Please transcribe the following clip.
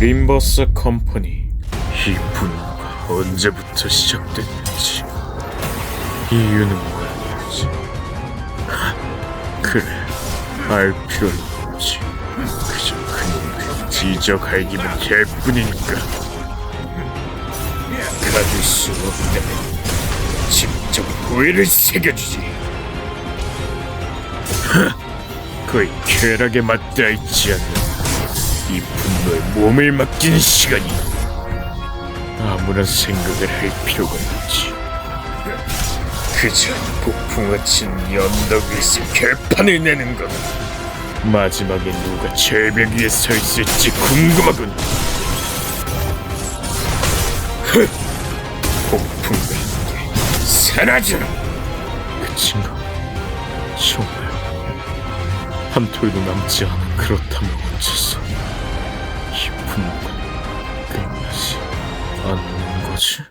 림버스 컴퍼니. 이 분노가 언제부터 시작됐는지. 이유는 뭐였는지. 하, 그래. 알 필요는 없지. 그저 그놈을 지적할기만 될 뿐이니까. 가질 수 없다면 직접 후회를 새겨주지. 하, 거의 쾌락에 맞닿아 있지 않는 이 분노에 몸을 맡기는 시간이 아무런 생각을 할 필요가 없지. 그저 폭풍과 친 언덕 위에서 결판을 내는 것. 마지막에 누가 절벽 위에 서 있을지 궁금하군. 흐! 폭풍과 함께 사라져라. 그 친구 정말. 한 톨도 남지 않은 그렇다면 어째서 이 분노가 끝나지 않는 거지?